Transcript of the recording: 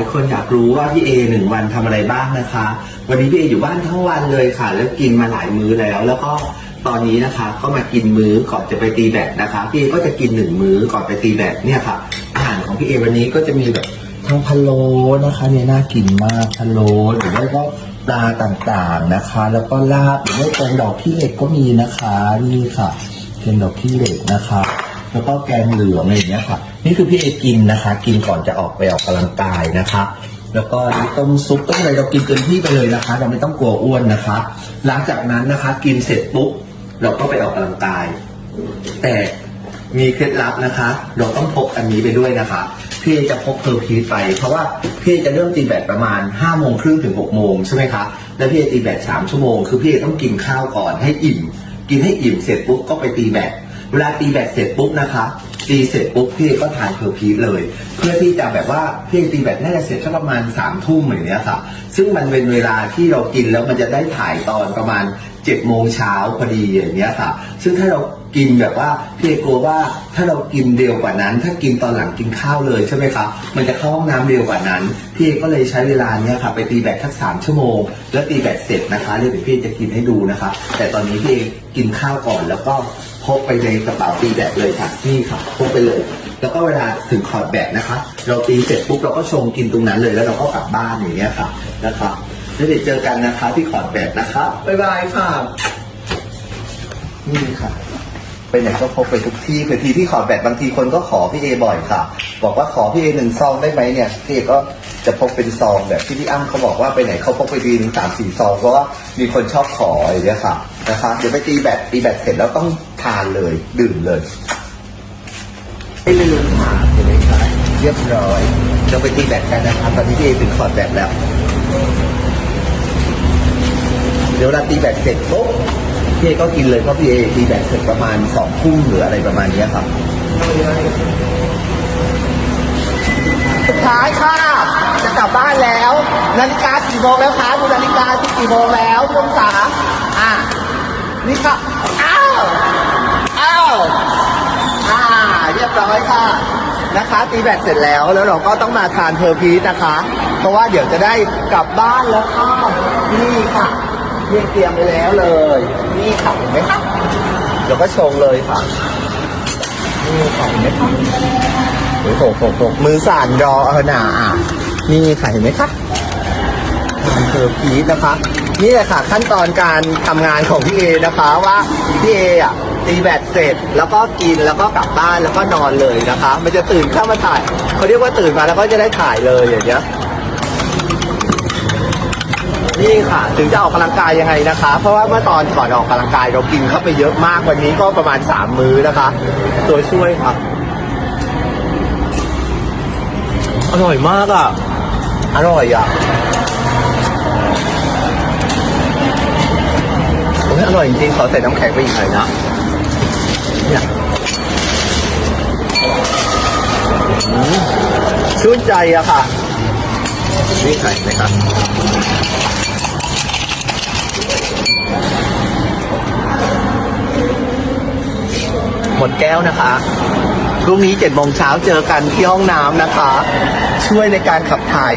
ายคนอยากรู้ว่าพี่เอหนึ่งวันทำอะไรบ้างนะคะ วันนี้พี่เออยู่บ้านทั้งวันเลยค่ะ แล้วกินมาหลายมื้อแล้ว แล้วก็ตอนนี้นะคะ ก็มากินมื้อก่อนจะไปตีแบดนะคะ พี่เอก็จะกินหนึ่งมื้อก่อนไปตีแบดเนี่ยค่ะ อาหารของพี่เอวันนี้ก็จะมีแบบทั้งพะโล้นะคะเนี่ยน่ากินมากพะโล้หรือว่าก็ปลาต่างๆนะคะ แล้วก็ลาบหรือว่าแกงดอกขี้เหล็กก็มีนะคะนี่ค่ะแกงดอกขี้เหล็กนะคะ แล้วก็แกงเหลืองอะไรอย่างเงี้ยค่ะ นี่คือพี่เอกินนะคะ กินก่อนจะออกไปออกกำลังกายนะคะ แล้วก็ต้มซุปต้มอะไรเรากินเต็มที่ไปเลยนะคะ เราไม่ต้องกลัวอ้วนนะคะ หลังจากนั้นนะคะ กินเสร็จปุ๊บเราก็ไปออกกำลังกาย แต่มีเคล็ดลับนะคะ เราต้องพกอันนี้ไปด้วยนะคะพี่จะพกเพอร์พีทไป เพราะว่าพี่จะเริ่มตีแบตประมาณ5้าโมงครึ่งถึง6กโมงใช่ไหมคะ แล้วพี่ตีแบตสามชั่วโมง คือพี่ต้องกินข้าวก่อนให้อิ่ม กินให้อิ่มเสร็จปุ๊บก็ไปตีแบต เวลาตีแบตเสร็จปุ๊บนะคะ ตีเสร็จปุ๊บพี่ก็ทานเพอร์พีเลย เพื่อที่จะแบบว่าพี่ตีแบบน่าจะเสร็จสักประมาณสามทุ่มอย่างเงี้ยค่ะ ซึ่งมันเป็นเวลาที่เรากินแล้วมันจะได้ถ่ายตอนประมาณเจ็ดโมงเช้าพอดีอย่างเงี้ยค่ะ ซึ่งถ้าเรา กินแบบว่าพี่เอกลัวว่าถ้าเรากินเร็วกว่านั้น ถ้ากินตอนหลังกินข้าวเลยใช่ไหมคะมันจะเข้าห้องน้ำเร็วกว่านั้นพี่เอกก็เลยใช้เวลาเนี้ยค่ะไปตีแบตทักสามชั่วโมง แล้วตีแบตเสร็จนะคะเดี๋ยวพี่เอกจะกินให้ดูนะคะ แต่ตอนนี้พี่เอกกินข้าวก่อนแล้วก็พกไปในกระเป๋าตีแบตเลยค่ะนี่ค่ะพกไปเลย แล้วก็เวลาถึงคอดแบตนะคะ เราตีเสร็จปุ๊บเราก็ชงกินตรงนั้นเลยแล้วเราก็กลับบ้านอย่างเงี้ยค่ะนะคะแล้วเดี๋ยวเจอกันนะคะที่คอดแบตนะคะบ๊ายบายค่ะ นี่ค่ะ ไปไหนก็พกไปทุกที่คือทีที่ขอแบตบางทีคนก็ขอพี่เอบ่อยค่ะ บอกว่าขอพี่เอหนึ่งซองได้ไหมเนี่ยพี่เอก็จะพกเป็นซองแบบที่พี่อ้ำเขาบอกว่าไปไหนเขาพกไปทีหนึ่งสามสี่ซองเพราะว่ามีคนชอบขออย่างเงี้ยค่ะนะคะเดี๋ยวไปตีแบตตีแบตเสร็จแล้วต้องทานเลยดื่มเลยไม่ลืมค่ะเห็นไหมคะเรียบร้อยเราไปตีแบตกันนะคะตอนนี้พี่เอถึงคอดแบตแล้ว เดี๋ยวเราตีแบตเสร็จปุ๊บ พี่เอก็กินเลยเพราะพี่เอตีแบตเสร็จประมาณสองทุ่มหรืออะไรประมาณเนี้ยครับ สุดท้ายค่ะ จะกลับบ้านแล้ว นาฬิกากี่โมงแล้วคะดูนาฬิกาที่กี่โมงแล้วพี่องศาอะนี่ค่ะอ้าวอ้าวอ่าเรียบร้อยค่ะนะคะตีแบตเสร็จแล้วแล้วเราก็ต้องมาทานเพอร์พีทนะคะ เพราะว่าเดี๋ยวจะได้กลับบ้านแล้วก็นี่ค่ะ เรียงเตรียมไปแล้วเลย นี่ค่ะเห็นไหมคะเดี๋ยวก็ชงเลยค่ะนี่ค่ะเห็นไหมคะโอ้โหโหโหมือสั่นรอเออหนาอะนี่ค่ะเห็นไหมคะทานเพอร์พีทนะคะ นี่แหละค่ะขั้นตอนการทำงานของพี่เอนะคะว่าพี่เออะตีแบตเสร็จแล้วก็กินแล้วก็กลับบ้านแล้วก็นอนเลยนะคะ มันจะตื่นเข้ามาถ่ายเขาเรียกว่าตื่นมาแล้วก็จะได้ถ่ายเลยอย่างเงี้ย นี่ค่ะ ถึงจะออกกำลังกายยังไงนะคะ เพราะว่าเมื่อตอนก่อนออกกำลังกายเรากินเข้าไปเยอะมากวันนี้ก็ประมาณสามมื้อนะคะ ตัวช่วยค่ะ อร่อยมากอะ อร่อยอะโอ้ยอร่อยจริงๆขอใส่น้ำแข็งไปอีกหน่อยนะเนี่ยอืมชื่นใจอะค่ะ นี่ไข่นะครับหมดแก้วนะคะพรุ่งนี้เจ็ดโมงเช้าเจอกันที่ห้องน้ำนะคะ ช่วยในการขับถ่าย